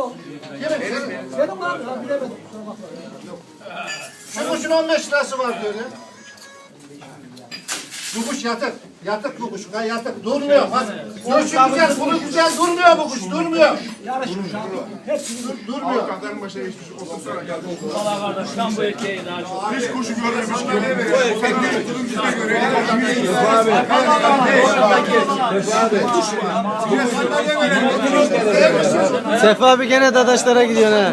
o. Benim lan ha bilemedim. Şu kuşun 15 lirası var diyor ya. Bu kuş yatık. Yatık bu kuş. Ha, yatık. Durmuyor. Bak. Göğsü güzel, bunu güzel. Durmuyor bu kuş. Durmuyor. Yarışmış abi. Hepsini Dur, durmuyor. Kadın başa geçmiş olsun sonra geldi. Valla kardeş ben bu erkeği daha çok. Hiç kuşu görmemiş gibi. Sefa abi gene dadaşlara gidiyor ha.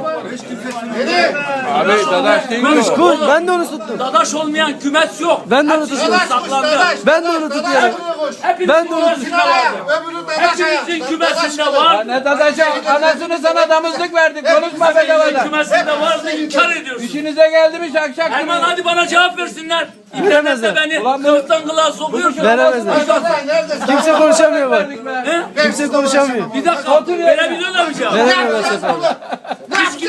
Abi dadaş değil kuş ben de onu tuttum. Dadaş olmayan kümes yok. Ben de onu tutuyorum. Kuş, saklandı. Ben de onu tutuyorum. Ben de onu ayak. Hepimizin kümesinde var. Ne dadacı anasını sana damızlık verdik. Konuşma Hepimizin bedavadan. kümesinde vardı. İnkar ediyorsun. İşinize geldi mi şak şak Erman hadi bana cevap versinler. İnternette beni Ulan bu- kılıktan kılığa sokuyorsun. Veremezler. Kimse konuşamıyor bak. Kimse konuşamıyor. Bir dakika verebiliyorlar mı cevap? Veremiyorlar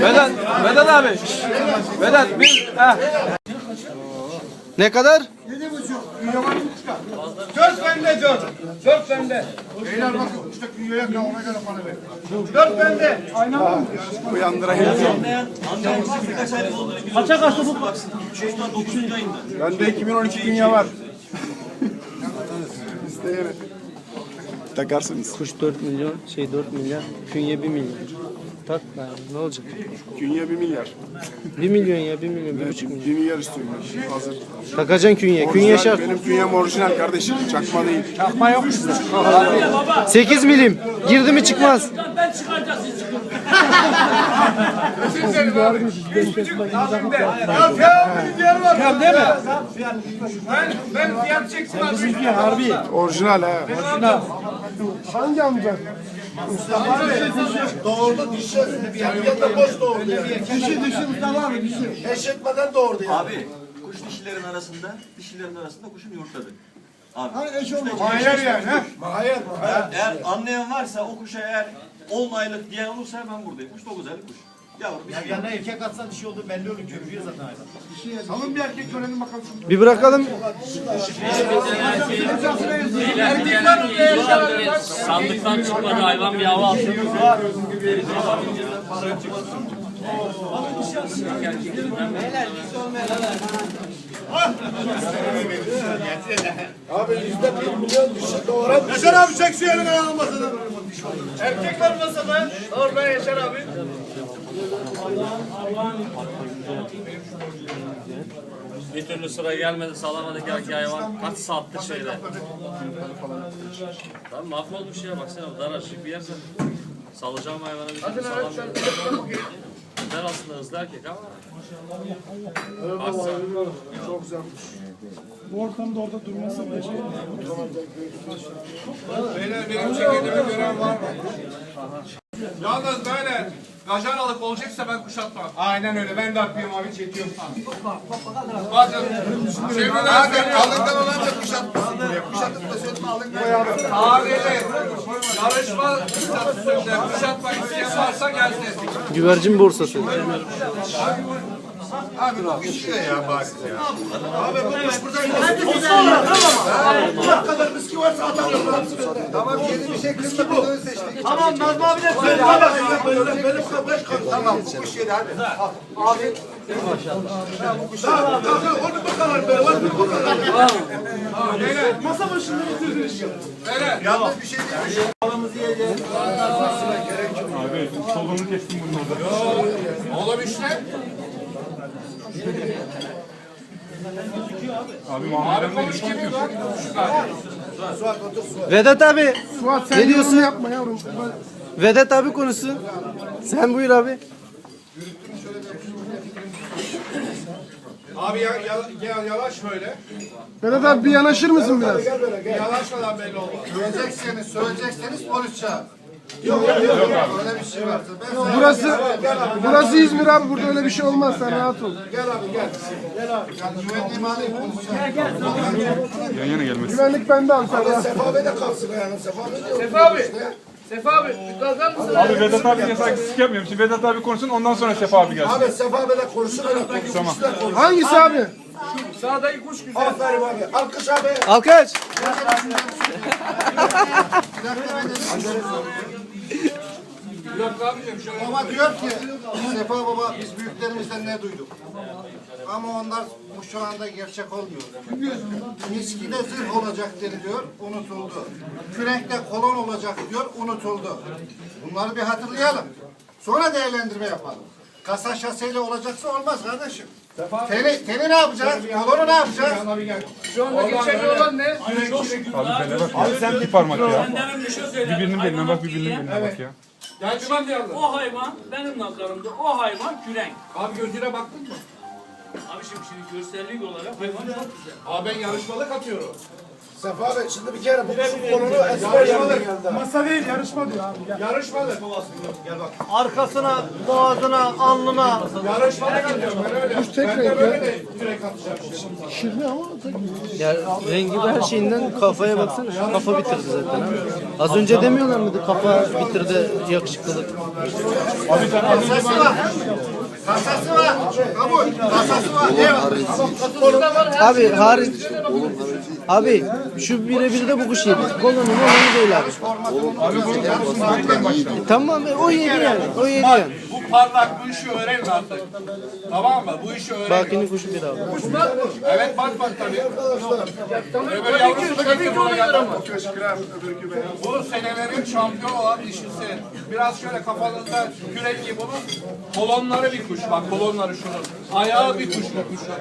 Vedat, Vedat abi. Vedat bir. Heh. Ne kadar? Dört bende dört. Dört bende. Beyler bakın işte dünyaya ya ona göre para ver. Dört bende. Aynen mı? Uyandırayım. Kaça kaçtı bu? Bende 2012 dünya var. İsteyene. Takarsınız. Kuş 4 milyon, şey 4 milyar, künye 1 milyon. Tak ben ne olacak? Dünya 1 milyar. 1 milyon ya 1 milyon, 1,5 milyon. 1 milyar istiyorum ben. Hazır. Takacaksın künye, künye şart. Benim künyem orijinal kardeşim. Çakma değil. Çakma yok bizde. 8 milim, girdi mi çıkmaz. ben çıkaracağım siz çıkın. Ya değil mi? Orijinal ha. Doğurdu dişi. Bir de boş doğurdu yani. Dişi dişi Mustafa abi dişi. Eşitmeden doğurdu yani. Abi kuş dişilerin arasında, dişilerin arasında kuşun yumurtladı. Abi. Hani eş olmadı. Hayır yani. ha? Hayır. Eğer anlayan varsa o kuşa eğer 10 aylık diyen olursa ben buradayım. Kuş 9 aylık kuş. Bir şey Yanına erkek atsa dişi oldu belli olur görüyor zaten hayvan. Salın bir erkek görelim bakalım. Bir bırakalım. Sandıktan çıkmadı hayvan bir hava alsın. Abi yüzde bir milyon dişi doğuran Yaşar abi çek şu elini ayağını masada. Erkek var masada. Orada Yaşar abi. Bir türlü sıra gelmedi salamadık erkeği hayvan. Kaç saattir şeyde. Tamam mahvolmuş ya baksana bu daracık bir yer zaten. Salacağım hayvana bir şey salamıyorum. Güzel aslında hızlı erkek ama. Baksa. Bu ortamda orada durması da şey. Beyler benim çekediğimi gören var mı? Yalnız böyle gajan alıp olacaksa ben kuşatmam. Aynen öyle. Ben de atlayayım abi çekiyorum. Bakın. Şevket abi alından olan da kuşatmasın. Kuşatıp da söyleme alından. Abi yarışma statüsünde kuşatma isteyen varsa gelsin. Güvercin borsası. Abi bu işiyor ya bari ya. Abi bu kuş burada Bu kadar miski varsa atamıyorum. Tamam yeni bir şey olduğunu seçtik. Tamam Nazmi abi de söyle. Tamam benim beş kaldı. Tamam bu kuş yedi hadi. Abi. Maşallah. Bu kuş yedi. Tamam onu bakalım böyle. Onu bakalım. Masa başında bitirdin işte. Yalnız bir şey değil. Oğlum işte. Abi konuş gibi bak. Vedat abi, Suat ne diyorsun? yapma yavrum. Vedat abi konusu. Sen buyur abi. Abi ya, ya, ya, yavaş böyle. Vedat abi bir yanaşır mısın biraz? Yavaş falan belli olmaz. Söyleyecekseniz, söyleyecekseniz konuşacağım. Öyle bir şey varsa ben sana- Burası burası İzmir abi burada öyle bir şey olmaz sen rahat ol. Gel abi gel. Gel abi. Yani güvenliğimi alayım konuşacağım. Güvenlik bende abi sen rahat ol. Sefa Bey de kalsın yani. Sefa Bey de Sefa abi. Sefa abi kalkar mısın? Abi Vedat abi diye saygısızlık yapmıyorum. Şimdi Vedat abi konuşsun ondan sonra Sefa abi gelsin. Abi Sefa Bey de konuşsun. öyle konuşsun. Tamam. Hangisi abi? Sağdaki kuş güzel. Aferin abi. Alkış abi. Alkış. Şöyle. Baba diyor ki Sefa baba biz büyüklerimizden ne duyduk? Ama onlar bu şu anda gerçek olmuyor. Miskide zırh olacak deniliyor, unutuldu. Kürekte kolon olacak diyor, unutuldu. Bunları bir hatırlayalım. Sonra değerlendirme yapalım. Kasa şaseyle olacaksa olmaz kardeşim. Teni, teni ne yapacağız? Kolonu ne yapacağız? Şu anda geçerli olan ne? Abi bele bak. Abi sen bir parmak ya. Birbirinin beline bak birbirinin beline bak ya. Bir diyorlar. O hayvan benim nazarımda o hayvan kürenk. Abi gözüne baktın mı? Abi şimdi, şimdi görsellik olarak hayvan çok güzel. Abi ben yarışmalık atıyorum. Sefa Bey şimdi bir kere bu kolunu ezber yapalım. Masa değil yarışma diyor abi. Gel. Yarışmalık. Arkasına, boğazına, alnına. Yarışmalık atıyorum ben öyle. Kuş tek renk de ya. böyle de direkt atacağım. Şirli ama tek Ya rengi de her şeyinden kafaya baksana. Kafa bitirdi zaten. ha. Az önce demiyorlar mıydı kafa bitirdi yakışıklılık. Kasası var. Kasası var. Kabul. Kasası var. Abi hariç. Abi şu birebir de bu kuş yedi. Kolunu molunu değil abi. Abi bunu konuşsun en başta. Tamam o yedi yani. O yedi yani. Bu parlak bu işi öğrenin artık. Tamam mı? Bu işi öğrenin. Bakini kuşu bir abi. Evet bak bak tabii. Öbür yavrusu da getir buna gel. Bu senelerin şampiyon olan dişisi. Biraz şöyle kafanızda kürek gibi bunun kolonları bir kuş. Bak kolonları şunun. Ayağı bir kuş bu kuşun.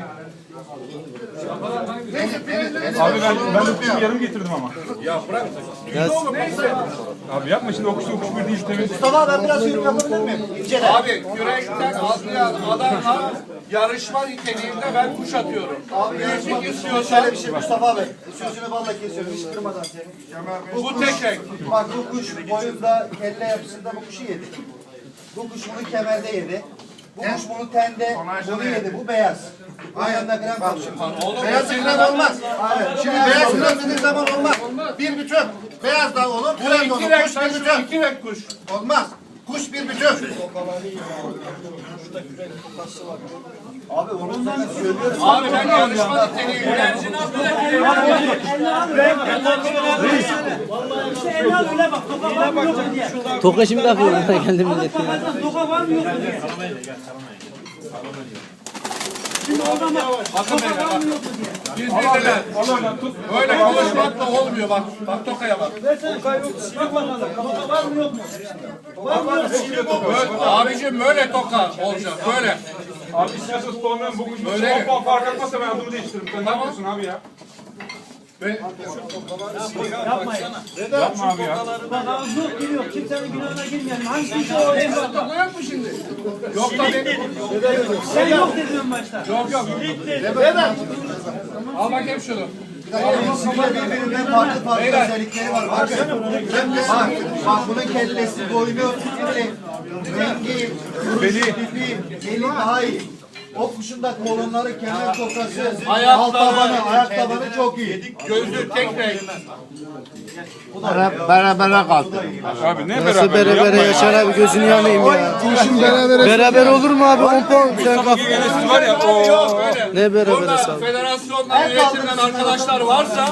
Abi ben, ben kuşumu yarım getirdim ama. Ya bırak. Ya, Abi yapma şimdi o kuş o kuş bir değil temiz. Mustafa ben biraz yorum yapabilir miyim? İncele. Abi kürekten anlayan adamlar yarışma niteliğinde ben kuş atıyorum. Büyüklük istiyorsan Şöyle bir şey Mustafa abi. Sözünü balla kesiyorum hiç kırmadan seni. bu tek renk. Bak bu kuş boyunda, kelle yapısında bu kuşu yedi. Bu kuş bunu kemerde yedi. Bu kuş bunu tende, bunu yedi. Bu beyaz. Bu yanında gram kalıyor. Oğlum Beyaz krem olmaz. Şimdi beyaz krem dediğin zaman olmaz. Bir bütün. Beyaz da olur, bu krem de olur. Kuş bir bütün. iki renk kuş. Olmaz. Kuş bir bütün. Abi onu zaten söylüyoruz. Abi ben yarışma niteliğinde Toka şimdi akıyor buna geldi milletin. Bakın beyler bak. Biz bilirler. Böyle konuşmakla olmuyor bak. Bak Toka'ya bak. Böyle, abicim böyle Toka olacak. Böyle. Abi istiyorsan spawnlayalım bu kuş bu Öyle. 10 puan fark atmazsa ben adımı değiştiririm. Sen ne yapıyorsun abi ya? Ve Yapma abi ya. Toka yok mu şimdi? Yok tabii. Sen yok dedin başta. Yok yok. Al bakayım şunu. Birbirinden farklı farklı Beyler. özellikleri var. Bak, bak, bak bunun kellesi, boynu, rengi, rengi, Beli. tipi, eli daha iyi. O kuşun da kolonları, kemer tokası, Ayakları, alt tabanı, ayak tabanı çok iyi. Gözlü tek renk. Abi ne Nasıl beraber? bere Yapma bere ya. Yaşar abi gözünü yanayım ya. İşin beraber Beraber olur mu abi 10 puan sen kafa. Var ya o. Yok böyle. Ne beraber Burada hesabı? federasyondan yönetimden arkadaşlar varsa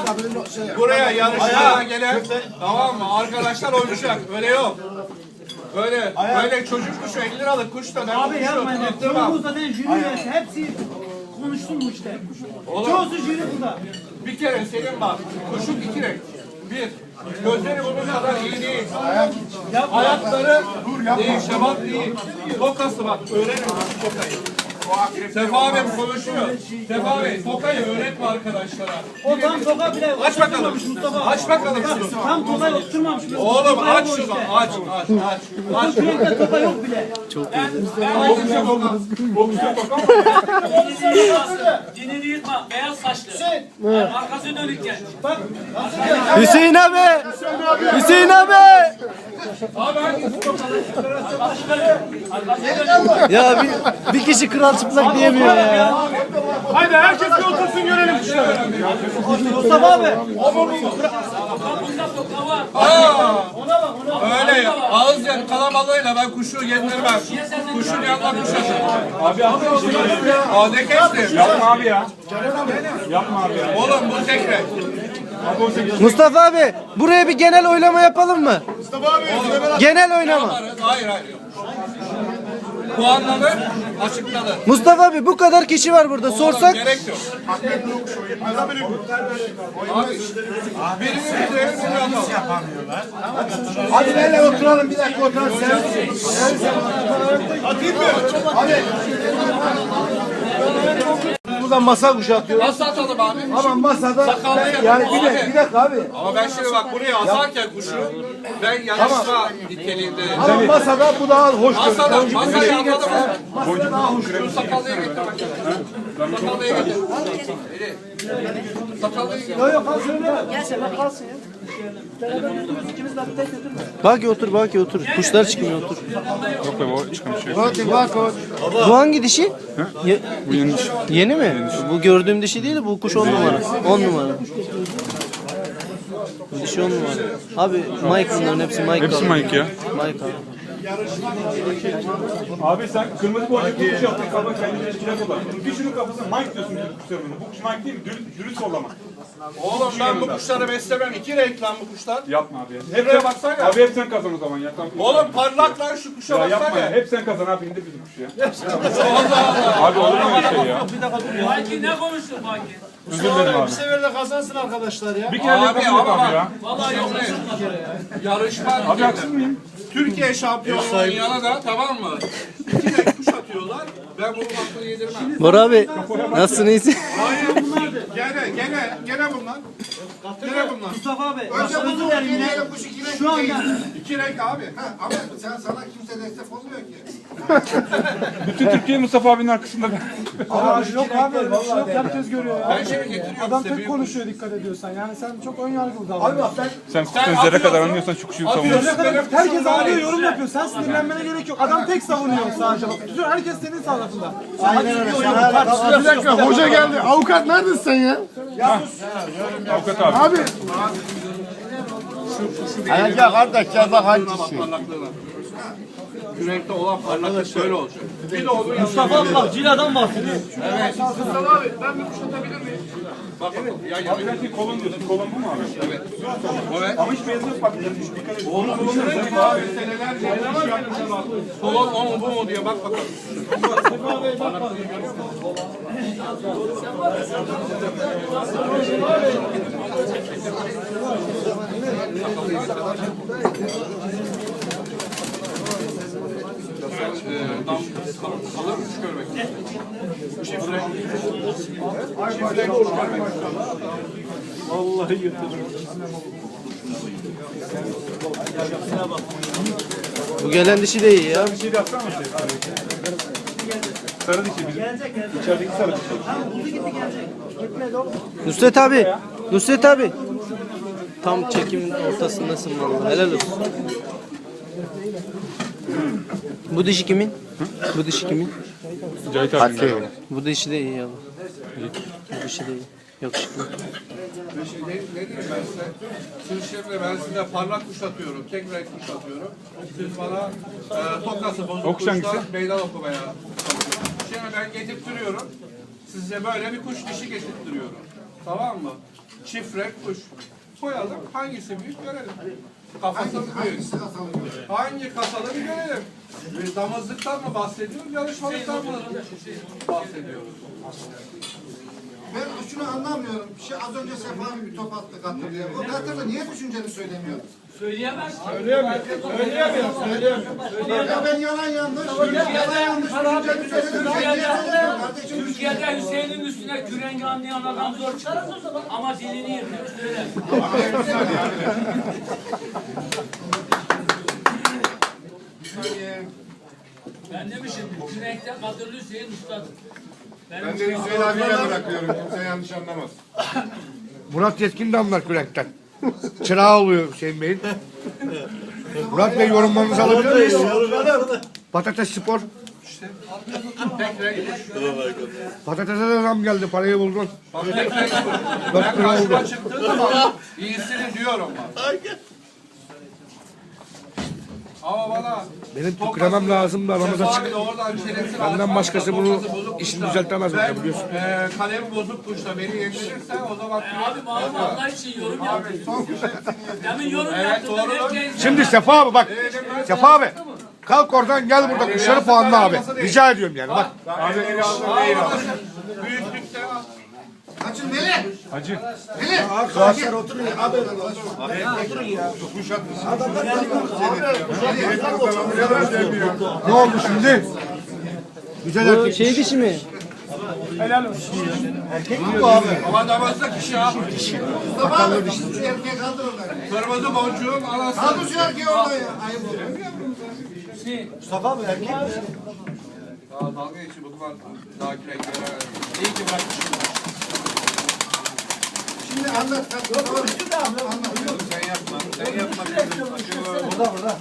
buraya yarışmaya gelen tamam mı? Arkadaşlar oynayacak. Öyle yok. Böyle böyle çocuk kuşu 50 liralık kuş da ben bu kuşu tutturmam. zaten jüri üyesi. Hepsi konuştum bu işte. Çoğusu jüri burada. Bir kere senin bak kuşun iki renk. Bir, gözleri bunun kadar iyi değil. Ayakları değil, şebat değil. Tokası bak, öğrenin tokayı. Sefa Bey konuşuyor. Sefa Bey, tokayı öğretme arkadaşlara. O tam toka bile Aç bakalım. Aç bakalım şunu. tam toka oturmamış. Oğlum aç şunu, aç, aç, aç. Aç. Kürekte toka yok bile. Boksça toka. Boksça toka mı? Dinini yırtma. Beyaz saçlı. Arkası dönük genç. Bak. Hüseyin abi. Hüseyin abi. Ya bir, bir kişi kral çıplak diyemiyor ya. Haydi herkes bir otursun görelim kuşları. Öyle ya. Ağız yani kalabalığıyla ben kuşu yedirmem. Kuşun yanına kuş atırım. Abi yapma Aa ne kestim? Yapma abi ya. Yapma abi ya. Oğlum bu tek Abi. Mustafa abi buraya bir genel oylama yapalım mı? Genel oynama. Hayır hayır. yok. Puanlanır, açıklanır. Mustafa abi bu kadar kişi var burada sorsak Gerek yok. Abi, yapalım. Hadi böyle oturalım bir dakika oturalım. Servis. Atayım mı? Hadi. Buradan masa kuşatıyor. Nasıl atalım abi? Ama masada Sakallı ben, yani bir dakika, bir dakika abi. Ama ben şimdi bak buraya asarken kuşu ben yarışma niteliğinde. Ama masada bu daha hoş Masada, görünüyor. masayı atalım. Şu sakallıya getir bakayım. Sakallıya getir. Eli. Sakallıya getir. Baki otur Baki otur. Kuşlar çıkmıyor otur. Yok be o çıkmış şey. Hadi bak o. Bu hangi dişi? Ye- Bu yeni iş. yeni mi? Bu gördüğüm dişi değil de bu kuş on numara. On numara. Bu dişi on numara. Abi Mike bunların hepsi Mike. Hepsi abi. Mike ya. Mike abi. Abi sen kırmızı boncuk bir kuş yaptın kafa kendine çilek olan. Bir şunun kafasına Mike diyorsun bir kuşların. Bu kuş Mike değil mi? Dürüst, dürüst sollama. Oğlum ben bu kuşları beslemem. İki renk lan bu kuşlar. Yapma abi ya. Buraya baksana. Abi hep sen kazan o zaman ya. Tamam. Oğlum parlak lan şu kuşa Ya yapma baksana. ya. Hep sen kazan abi indir bizim kuşu ya. Abi olur mu öyle şey ya? Sanki ne konuştun sanki? Özür dilerim abi. sefer de kazansın arkadaşlar ya. Bir kere de Abi et ama abi ya. Vallahi yok. Yarışma. Abi haksız mıyım? Türkiye şampiyonluğunun yana da tamam mı? İki renk kuş atıyorlar. Ben bunu hakkını yedirmem. Bora abi nasılsın iyisin? Hayır. Gene gene gene bunlar. Gene bunlar. Mustafa abi. Önce bunu yine. dilerim kuş iki renk Şu anda İki renk abi. Ha, ama sen sana kimse destek olmuyor ki. Bütün Türkiye Mustafa abinin arkasında ben. yok abi öyle bir şey yok. Herkes görüyor ya. Ben şimdi getiriyorum Adam tek konuşuyor dikkat ediyorsan. Yani sen çok ön yargılı Abi davranıyorsun. bak ben Sen zerre kadar anlıyorsan şu kuşu savunuyorsun. Herkes anlıyor yorum yapıyor. Sen sinirlenmene gerek yok. Adam tek savunuyor sadece. Bütün herkes senin tarafında. aynen öyle. Bir dakika hoca geldi. Avukat neredesin sen ya? Avukat abi. Abi Ya kardeş ya bak hangisi? Kürekte olan parlaklık şöyle olacak. Bir de onun Mustafa abi bak ciladan bahsediyor. Evet. Mustafa abi ben bir kuş atabilir miyim? Bak bakalım. Ya ya. Sen kolon diyorsun. Kolon bu mu abi? Evet. Evet. Ama hiç benzin yok bak. Dikkat et. Oğlum bunu renk abi. Senelerce. Solon o mu bu mu diye bak bakalım. Kalır kuş görmek. Çift renk. Çift renk kuş görmek. Bu gelen dişi de iyi ya. Bir şey de yapsana şey. Sarı dişi bizim. İçerideki sarı dişi. Nusret abi. Nusret abi. Tam çekimin ortasındasın vallahi. Helal olsun. Bu dişi kimin? Bu dişi kimin? Cahit abinin galiba. Bu dişi de iyi ya. Bu dişi de iyi. Yakışıklı. Şimdi ne, ne diyeyim ben size? Siz şimdi ben size parlak kuş atıyorum, tek renk kuş atıyorum. Siz bana e, tokası bozuk O kuş kuşlar hangisi? meydan okumaya. Şimdi ben getirtiyorum. Size böyle bir kuş dişi getirtiyorum. Tamam mı? Çift renk kuş. Koyalım. Hangisi büyük görelim. Kafası büyük. Hangi kasalı bir görelim. Biz damızlıktan mı bahsediyoruz, yarışmalıktan mı bahsediyoruz? Ben şunu anlamıyorum. Şey, az önce Sefa bir top attı hatırlıyor. O hatırla niye düşünceni söylemiyor? Söyleyemez. Ya ben yalan yanlış, yalan yanlış düşünceni? Türkiye'de Hüseyin'in üstüne kürengi anlayan adam zor çıkar. Ama dilini yırtıyor söyle. Ben demişim kürenkte Kadırlı Hüseyin ustadır. Ben de Hüseyin abiyle bırakıyorum. Kimse yanlış anlamaz. Murat Yetkin de anlar kürekten. Çırağı oluyor Hüseyin Bey'in. Murat Bey yorumlarınızı alabilir miyiz? Patates spor. Patatese de zam geldi. Parayı buldun. Dört Ben lira oldu. iyisini diyorum bak. Ama bana Benim tükremem lazım da aramıza çık. Abi Benden başkası bunu işini düzeltemez hocam, biliyorsun. E, kalem bozuk kuşla beni yedirirsen o zaman... Abi Mahmut Allah için yorum yaptı. Demin yorum Evet, yaptı. doğru. Herkes Şimdi Sefa abi bak. Sefa abi. Kalk oradan gel burada kuşları puanla abi. Rica ediyorum yani bak. Abi eli aldım değil abi. Büyüklükte Açın Melih. Hacı. Arkadaşlar oturun ya. Abi oturun ya. Ne oldu şimdi? Güzel erkek. Şey dişi mi? ama damazda kişi abi. Mustafa abi. Şu erkeği kaldır oradan. Kırmızı boncuğun anası. Kaldır şu erkeği oradan ya. Ayıp oluyor. Mustafa abi erkek mi? Dalga geçi bu kadar daha renklere. İyi ki bırakmışım. Şimdi anlat. Tamam. Sen yapma. Sen yapma. Burada burada.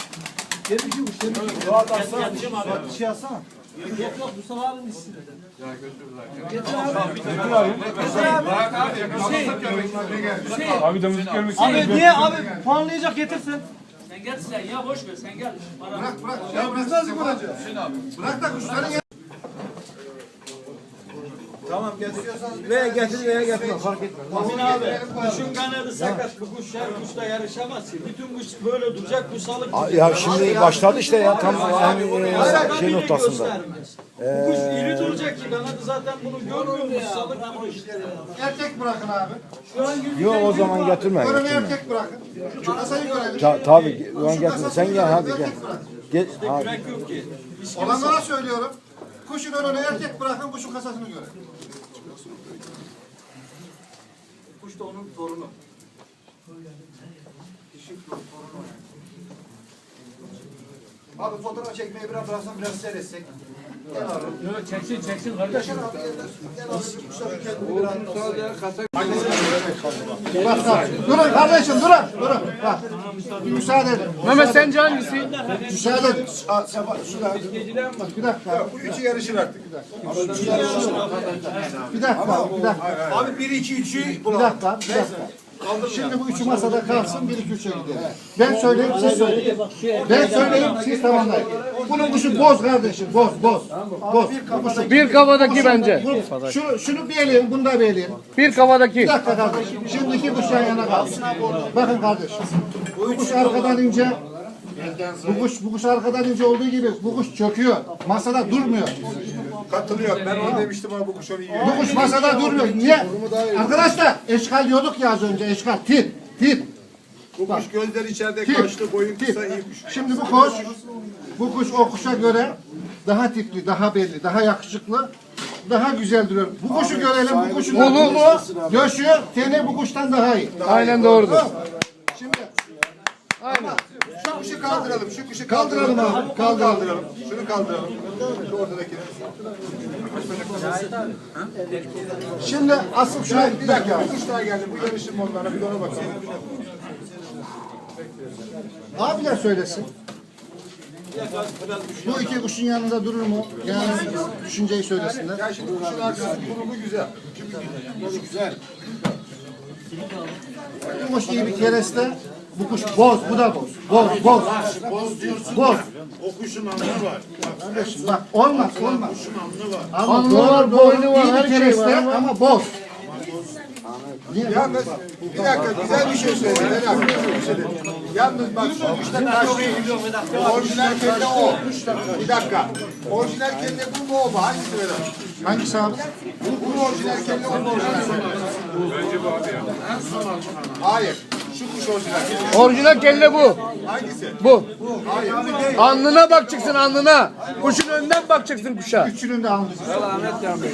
Gelin ki uç gelin ki. Doğa tarsana. Bir şey alsana. yok yok Mustafa abinin işi. Bırak abi. Damızlık görmek geldi. Abi damızlık görmek Abi istiyorum. niye abi puanlayacak getirsin. Sen gel sen ya boş ver sen gel. Bırak bırak. Ya biz nasıl bırakacağız? Bırak da kuşları gel. Tamam getiriyorsan veya getir veya getirme fark etmez. Amin abi, kuşun kanadı sakat, bu kuş her kuşla yarışamaz ki. Bütün kuş böyle duracak, salık Ya şimdi başladı işte ya tam en şey noktasında. Bu kuş iri duracak ki kanadı zaten bunu görmüyor mu? Salık kuş. Erkek bırakın abi. Yok o zaman getirme. Getirme. erkek bırakın. Kasayı görelim. Ta, tabii o zaman getirme. Sen gel hadi gel. Gel. Kürek yok ki. Olanlara söylüyorum. Kuşun önüne erkek bırakın, kuşun kasasını görelim. Kuş onun torunu. Abi fotoğraf çekmeyi biraz bıraksan biraz seyretsek. Çeksin çeksin kardeşim. Bak bak. Durun kardeşim durun. Durun. Bak. Bir müsaade edin. Mehmet sence hangisi? Müsaade edin. Şurada. Bir dakika. Bu üçü yarışır artık. Bir dakika. Bir dakika. Bir dakika. Abi 1 2 3'ü Bir dakika. Bir dakika. Şimdi bu üçü masada kalsın, bir iki üçe gidelim. Ben söyleyeyim, siz söyleyin. Ben söyleyeyim, siz tamamlayın. Bunun kuşu boz kardeşim, boz, boz. Boz. Bir kafadaki bence. Bu- Şunu, şunu bir eleyin, bunu da bir eleyin. Bir kafadaki. Bir dakika kardeşim. Şimdi iki kuş yan yana kalsın. Bakın kardeşim. Bu kuş arkadan ince. Bu kuş, bu kuş arkadan ince olduğu gibi bu kuş çöküyor. Masada durmuyor. Katılıyor. Ben onu demiştim ama bu kuş onu yiyor. Bu kuş masada durmuyor. Niye? Arkadaşlar eşkal diyorduk ya az önce eşkal. Tip, tip. Bu kuş gözler içeride Tip, kaçtı, boyun tip. kısa iyi kuş. Şimdi bu kuş, bu kuş o kuşa göre daha tipli, daha belli, daha yakışıklı, daha güzel duruyor. Bu kuşu görelim, bu kuşun da kulu, göğsü, teni bu kuştan daha iyi. Aynen doğrudur. Şimdi şu kuşu kaldıralım, şu kuşu kaldıralım abi, kaldıralım. Şunu kaldıralım. Şu ortadakini. Şimdi asıl şuna bir dakika. Bir kuş daha geldi. Bu yarışır mı onlara? Bir ona bakalım. Abiler söylesin. Bu iki kuşun yanında durur mu? Yani düşünceyi söylesinler. Ya şimdi kuşun arkası kurumu güzel. Bu kuş iyi bir kereste. Bu kuş boz, bu da boz. Boz, boz. Boz diyorsun. Boz. O kuşun anı var. Kardeşim bak olmaz, olmaz. Kuşun anı var. Ama Alnı doğru, var, boynu var, her şey var ama- ama boz. Yalnız bir dakika güzel bir şey söyledi. Bir dakika bir şey dedi. Yalnız bak kuşta karşı orijinal kelle o. Bir dakika. Orijinal kelle bu mu o mu? Hangisi Vedat? Hangisi abi? Bu, bu orijinal kelle o mu orijinal kelle? Bence bu abi ya. Hayır. Şu kuş orijinal kelle. Orijinal kelle bu. Hangisi? Bu. Hayır. Alnına bakacaksın alnına. Kuşun önünden bakacaksın kuşa. Üçünün de.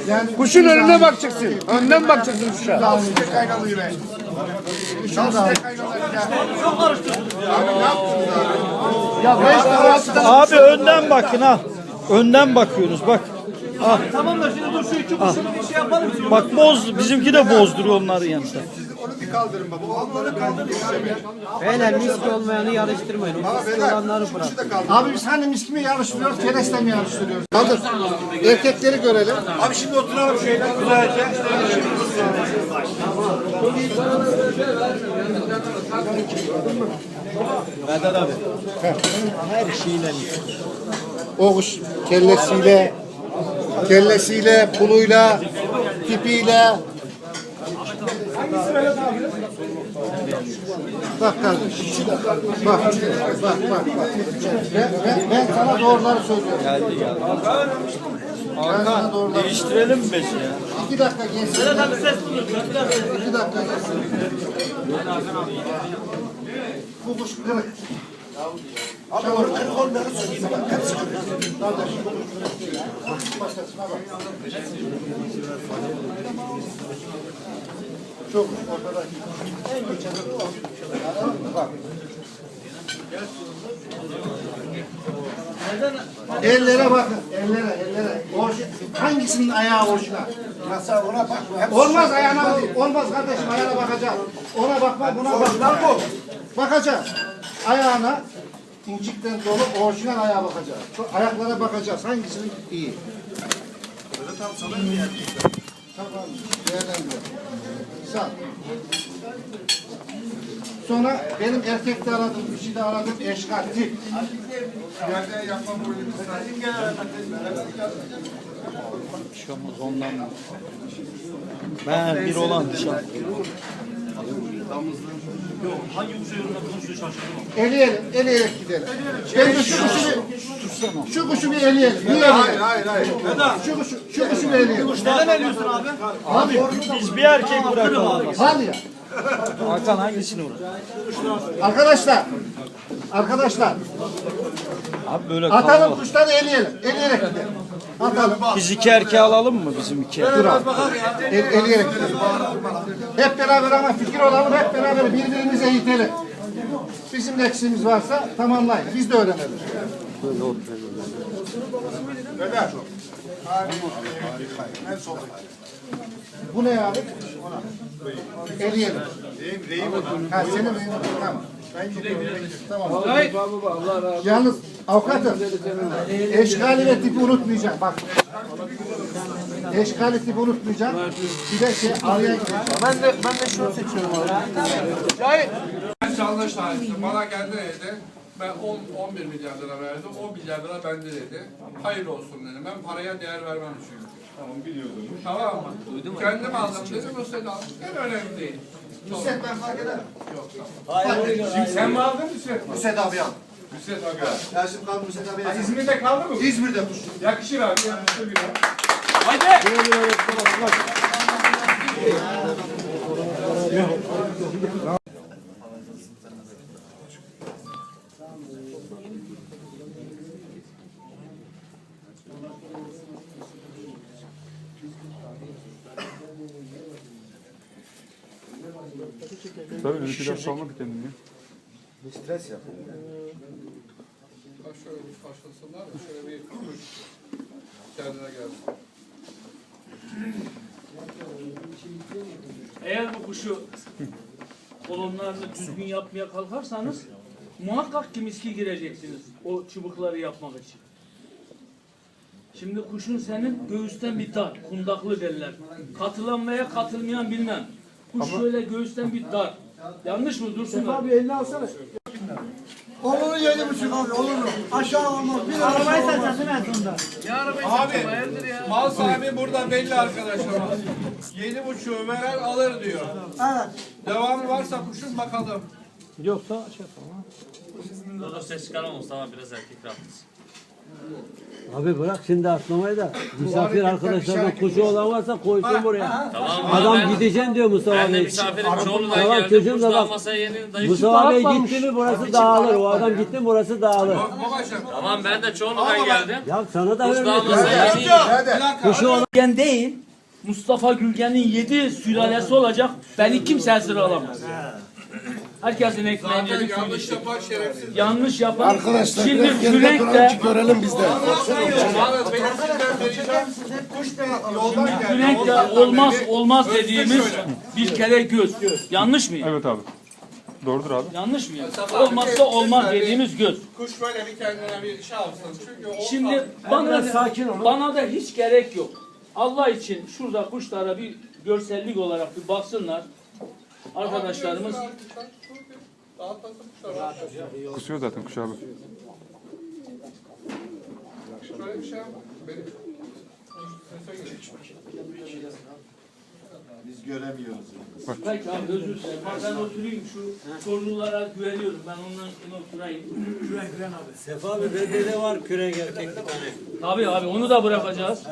Yani Kuşun önüne bakacaksın. Önden bakacaksın kuşa. Çok karıştırdınız ya. Abi ne yaptınız abi? Ya beş tane altı Abi önden bakın ha. Önden bakıyorsunuz bak. Tamam da şimdi dur şu iki kuşunu bir şey yapalım. Bak boz, bizimki de bozduruyor onların yanında. Onu bir kaldırın baba. Onları kaldırın. Beyler miski olmayanı yarıştırmayın. O miski olanları bırak. Abi biz hani miskimi yarıştırıyoruz, kereste mi yarıştırıyoruz? Kaldır. Erkekleri görelim. Abi şimdi oturalım şöyle güzelce. Vedat abi. Her şeyle O kuş kellesiyle, kellesiyle, puluyla, tipiyle. Bak kardeşim. Bak, bak, bak. bak. Ben, ben, ben sana doğruları söylüyorum. Geldi geldi. Ben sana doğruları Değiştirelim mi beşi ya? İki dakika geçsin. İki dakika geçsin. Bu kuş kırık. Abi onu kırık olmayanı söyleyeyim. Hepsi kırık. Kardeşim bu kuş. Başkasına bak. Çok. En? Bak. Ellere bakın, ellere, ellere. Orji- hangisinin ayağı orijinal? Mesela ona bak. Olmaz ayağına bak. Olmaz kardeşim ayağına bakacağız. Ona bakma buna bak. Lan bu. Bakacağız. Ayağına incikten dolu orijinal ayağa bakacağız. Ayaklara bakacağız. Hangisinin iyi? Öyle tam sana mı Tamam. Değerlendirelim. Sağ. Sonra benim erkekte aradığım, dişide aradığım eşkal tip. yapma boyunu. Ben bir olan dışarı. Hangi kuşa yorumda konuştuğu şaşırdım. Eleyelim, eleyerek gidelim. Ben de şu kuşu bir, şu kuşu bir eleyelim. Niye eleyelim? Hayır hayır. Şu kuşu, şu kuşu bir eleyelim. Neden eliyorsun abi? Abi, Biz bir erkek bırakalım. hadi ya. Hakan hangisini vurur? Arkadaşlar, arkadaşlar, Abi böyle atalım kuşları eleyelim. Eleyerek gidelim. Atalım. Biz iki erkeği alalım mı bizim iki? Dur abi. El, eleyerek. Hep beraber ama fikir olalım, hep beraber birbirimize eğitelim. Bizim eksiğimiz varsa tamamlayın. Biz de öğrenelim. Bu ne abi? Eleyelim. Reyim, reyim. Ha senin benim. Tamam. Tamam. Yalnız avukatım eşkali ve tipi unutmayacağım. Bak. Eşkali tipi unutmayacağım. Bir de şey araya gireceğim. Ben de ben de şunu seçiyorum abi. Ben canlı şahidim. Bana geldi dedi. Ben 10, 11 milyar lira verdim. 10 milyar lira bende dedi. Hayır olsun dedim. Ben paraya değer vermem çünkü. Tamam biliyordum. Tamam mı? Kendim aldım dedim. O seni aldım. En önemli değil. Hüseyin ben fark ederim. Şimdi sen mi aldın Hüseyin? Hüseyin abi al. Hüseyin abi. al. Yasin kaldı Hüseyin abi al. İzmir'de kaldı mı? İzmir'de kuş. Yakışır abi. Yakışır bir ya. Tabii ülkeden sonra bitemiyor. Stres yapıyor. Bak şöyle bir başlasınlar da şöyle bir kendine gelsin. Eğer bu kuşu kolonlarını düzgün yapmaya kalkarsanız muhakkak ki miski gireceksiniz o çubukları yapmak için. Şimdi kuşun senin göğüsten bir dar, kundaklı derler. Katılan veya katılmayan bilmem. Kuş şöyle göğüsten bir dar. Yanlış mı Dursun abi? elini alsana. Olur mu yedi buçuk abi olur mu? Aşağı olmaz. Bir arabayı satarsın en sonunda. Abi mal sahibi burada belli arkadaşlar. Yedi buçuğu veren alır diyor. Evet. Devamı varsa kuşun bakalım. Yoksa şey yapalım. Dur dur ses çıkarma Mustafa biraz erkek rahatsız. Abi bırak şimdi atlamayı da. Misafir arkadaşlardan kuşu olan varsa koysun buraya. Tamam? Adam ben, gideceğim diyor Mustafa ben de Bey. misafirim Çorlu'dan Tamam, geldim. çocuğum da da bak. masaya yeni dayı. Mustafa Bey gitti mi burası dağılır. O adam gitti mi burası dağılır. Tamam ben de Çorlu'dan geldim. Ya sana da Kuş da hürmet. masaya yeni. Kuşu olan Gülgen değil, Mustafa Gülgen'in yedi sülalesi olacak. Beni kimse esir alamaz. Herkesin ekmeğini yedik. yanlış yapan şerefsiz. Yanlış yapan. Arkadaşlar Şimdi biraz geride Cüneyt duralım de ki görelim biz de. Abi benim sizden vereceğim. Kuş da yoldan geldi. Cüneyt de olmaz beri- olmaz dediğimiz şöyle. bir kere göz. Yanlış mıyım? Evet abi. Doğrudur abi. Yanlış mıyım? Mustafa abi, Olmazsa olmaz dediğimiz göz. Kuş böyle bir kendine bir şey alsın. Çünkü o Şimdi bana da, bana da hiç gerek yok. Allah için şurada kuşlara bir görsellik olarak bir baksınlar. Arkadaşlarımız Rahatlasın kuşlar. Kusuyor zaten kuş abi. Şöyle bir şey yap. Benim. Biz göremiyoruz. Peki abi özür dilerim. Bak Ben oturayım şu sorunlara güveniyorum. Ben ondan sonra oturayım. Sefa abi bende de var kürek erkek bir tane. Tabii abi onu da bırakacağız.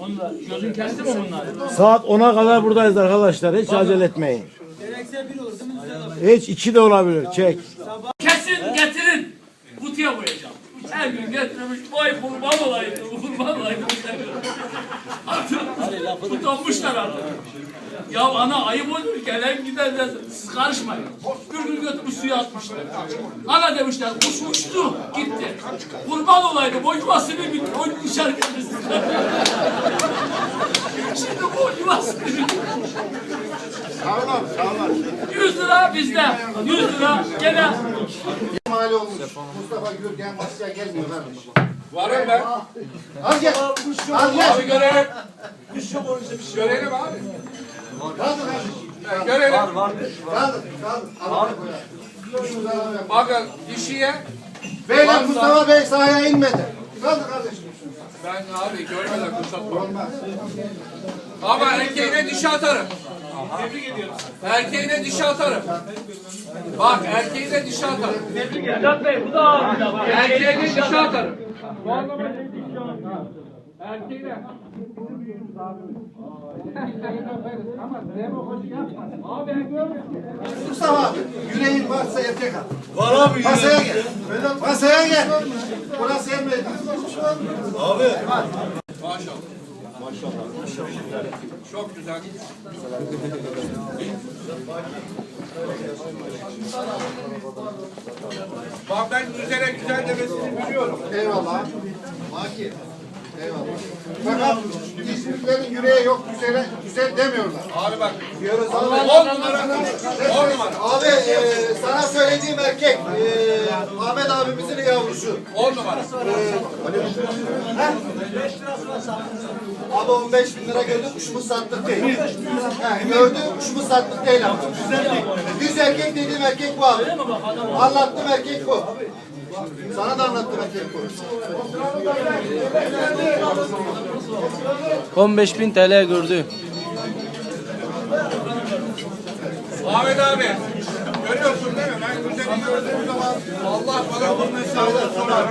Onu da gözün kesti mi bunlar? Saat 10'a kadar buradayız arkadaşlar. Hiç acele etmeyin. Hiç iki de olabilir. Çek. Kesin getirin. Kutuya koyacağım. Her gün getirmiş boy kurban olaydı. Kurban olaydı. Artık utanmışlar artık. Ya ana ayıp olur gelen giden de siz karışmayın. Bir gün götürmüş suya atmışlar. Ana demişler kuş uçtu gitti. Kurban olaydı bu yuvasını bitti. O dışarı gelmesin. Şimdi bu yuvasını bitti. Sağ olun, sağ olun. 100 lira bizde. 100 lira gene Mal olmuş. Mustafa Gürgen masaya gelmiyor kardeşim. Varım ben. Al gel. Al gel. Abi görelim. Görelim abi. Kaldır kardeşim. Görelim. Kaldır. Kaldır. Al koyalım. Bakın dişiye Beyler Mustafa Bey sahaya inmedi. Kaldır kardeşim. ben abi görmeden kuşatmam. Ama erkeğine dişi atarım. Tebrik ediyorum. Erkeğine dişi atarım. Bak erkeğine dişi atarım. Vedat Bey bu da bak. Erkeğine dişi atarım. Erkeğine. Mustafa abi yüreğin varsa erkek al. Var abi Masaya gel. Masaya gel. Burası yer meydan. Maşallah. Çok güzel. Bak ben güzele güzel demesini biliyorum. Eyvallah. Maki. Eyvallah. Fakat İzmirlilerin yüreği yok güzel, güzel demiyorlar. Abi bak. On numara. On numara. Abi e, sana söylediğim erkek e, Ahmet abimizin yavrusu. On numara. Abi 15 bin lira gördük kuşumuz sattık değil. He, gördük kuşumuz sattık değil abi. Düz erkek dediğim erkek bu abi. Anlattım erkek bu. Sana da anlattım erkek polisi. 15 bin TL gördü. Ahmet abi. Görüyorsun değil mi? Ben güzeli gördüğüm zaman Allah bana bunun hesabını sorar.